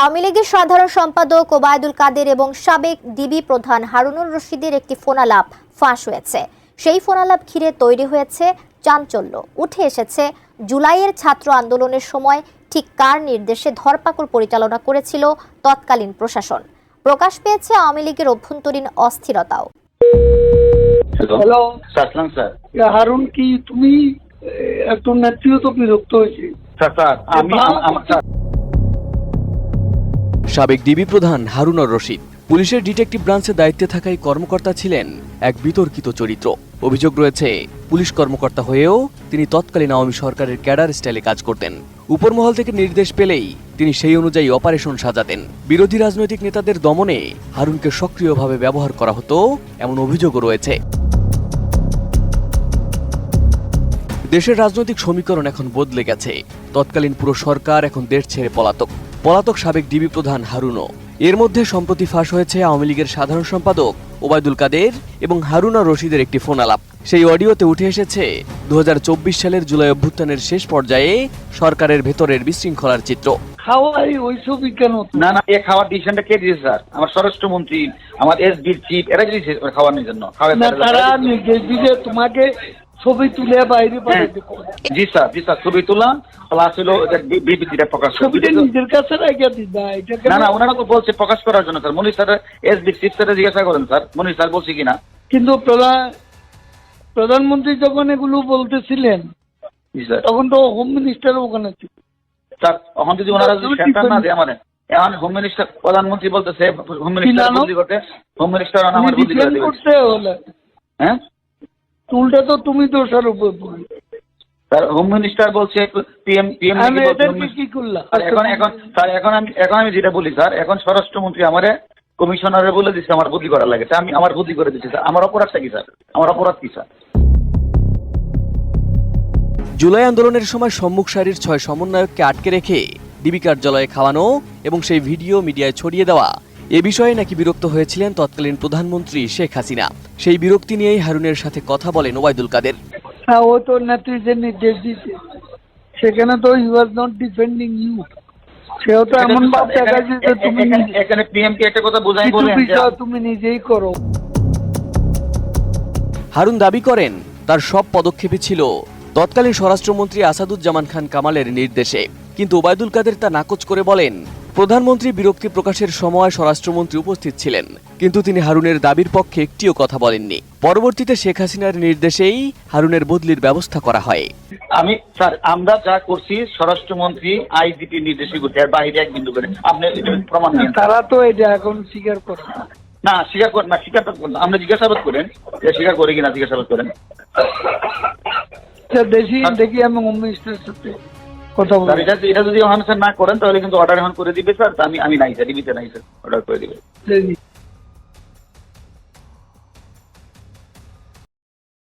আওয়ামী লীগের সাধারণ সম্পাদক ওবায়দুল কাদের এবং সাবেক ডিবি প্রধান হারুনুর রশিদের একটি ফোনালাপ ফাঁস হয়েছে। সেই ফোনালাপ ঘিরে তৈরি হয়েছে চাঞ্চল্য। উঠে এসেছে জুলাইয়ের ছাত্র আন্দোলনের সময় ঠিক কার নির্দেশে ধরপাকড় পরিচালনা করেছিল তৎকালীন প্রশাসন? প্রকাশ পেয়েছে আওয়ামী লীগের অভ্যন্তরীণ অস্থিরতাও। হ্যালো স্যার হারুন কি তুমি একটু নেত্রীও তো বিরক্ত হয়েছে। স্যার আমি সাবেক ডিবি প্রধান হারুনর রশিদ। পুলিশের ডিটেকটিভ ব্রাঞ্চে দায়িত্বে থাকা এই কর্মকর্তা ছিলেন এক বিতর্কিত চরিত্র। অভিযোগ রয়েছে, পুলিশ কর্মকর্তা হয়েও তিনি তৎকালীন আওয়ামী সরকারের ক্যাডার স্টাইলে কাজ করতেন। উপরমহল থেকে নির্দেশ পেলেই তিনি সেই অনুযায়ী অপারেশন সাজাতেন। বিরোধী রাজনৈতিক নেতাদের দমনে হারুনকে সক্রিয়ভাবে ব্যবহার করা হতো এমন অভিযোগও রয়েছে। দেশের রাজনৈতিক সমীকরণ এখন বদলে গেছে। তৎকালীন পুরো সরকার এখন দেশ ছেড়ে পলাতক। পলাতক সাবেক ডিবি প্রধান হারুনও। এর মধ্যে সম্প্রতি ফাঁস হয়েছে আওয়ামী লীগের সাধারণ সম্পাদক ওবায়দুল কাদের এবং হারুনা রশিদের একটি ফোন আলাপ সেই অডিওতে উঠে এসেছে দু সালের জুলাই অভ্যুত্থানের শেষ পর্যায়ে সরকারের ভেতরের বিশৃঙ্খলার চিত্র। খাওয়াই ওইসবই কেন? না না এ খাওয়ার ডিসিশনটা কে দিয়েছে স্যার? আমার স্বরাষ্ট্রমন্ত্রী আমার এসবির চিফ এরা দিয়েছে খাওয়ানোর জন্য? তারা দিলে তোমাকে ছবি তুলে বাইরে পাঠাতে জি স্যার জি স্যার ছবি তোলা প্লাস হলো বিবৃতিটা প্রকাশ। ছবিটা নিজের কাছে রেখে দিবা এটা না না ওনারা তো বলছে প্রকাশ করার জন্য sir. Monir sir SB chief sir জিজ্ঞাসা করেন স্যার। মনির স্যার বলছে কিনা? কিন্তু প্রধান প্রধানমন্ত্রী যখন এগুলো বলতেছিলেন জি স্যার। তখন তো হোম মিনিস্টার ওখানে ছিল। স্যার এখন যদি ওনারা যদি সেন্টার না দেয় আমার এখন হোম মিনিস্টার প্রধানমন্ত্রী বলতেছে হোম মিনিস্টার? করতে হোম মিনিস্টার আমার বদলি করে দিবে হ্যাঁ? উল্টা তো তুমি দোষার উপর পড়লে। স্যার হোম মিনিস্টার বলছে পিএম পিএম আমি এদেরকে কি করলাম? এখন এখন স্যার এখন আমি এখন আমি যেটা বলি স্যার এখন স্বরাষ্ট্রমন্ত্রী আমারে কমিশনারে বলে দিচ্ছে আমার বদলি করা লাগে। আমি আমার বদলি করে দিচ্ছি স্যার। আমার অপরাধটা কি স্যার? আমার অপরাধ কি স্যার? জুলাই আন্দোলনের সময় সম্মুখ সারির ছয় সমন্বয়ককে আটকে রেখে ডিবি কার্যালয়ে খাওয়ানো এবং সেই ভিডিও মিডিয়ায় ছড়িয়ে দেওয়া এ বিষয়ে নাকি বিরক্ত হয়েছিলেন তৎকালীন প্রধানমন্ত্রী শেখ হাসিনা। সেই বিরক্তি নিয়েই হারুনের সাথে কথা বলেন ওবায়দুল কাদের। হ্যাঁ ও তো যে নির্দেশ দিচ্ছে সেখানে তো you are not defending you সেও তো এমন ভাব দেখাচ্ছে যে তুমি এখানে- নিজে- পিএম কে একটা কথা বোঝাই বলেন তুমি নিজেই করো। হারুন দাবি করেন তার সব পদক্ষেপই ছিল তৎকালীন স্বরাষ্ট্রমন্ত্রী আসাদুজ্জামান খান কামালের নির্দেশে। কিন্তু ওবায়দুল কাদের তা নাকচ করে বলেন প্রধানমন্ত্রী বিরক্তি প্রকাশের সময় স্বরাষ্ট্রমন্ত্রী উপস্থিত ছিলেন কিন্তু তিনি হারুনের দাবির পক্ষে একটিও কথা বলেননি। পরবর্তীতে শেখ হাসিনার নির্দেশেই হারুনের বদলির ব্যবস্থা করা হয়। আমি স্যার আমরা যা করছি স্বরাষ্ট্রমন্ত্রী আইজিপি করছি আর বাইরে এক বিন্দু করে। আপনি এটা প্রমাণ নিয়ে তারা তো এটা এখন স্বীকার করে। না। স্বীকার করেন না স্বীকার করেন আমরা জিজ্ঞাসাবাদ করেন যে স্বীকার করে কিনা জিজ্ঞাসাবাদ করেন। আচ্ছা, দেখি দেখি আমি হোম মিনিস্টারের সাথে কথা বলব এটা এটা যদি ওখানে স্যার না করেন তাহলে কিন্তু অর্ডার এখন করে দিবে স্যার। আমি আমি নাই স্যার। ডিবিতে নাই স্যার। অর্ডার করে দিবে।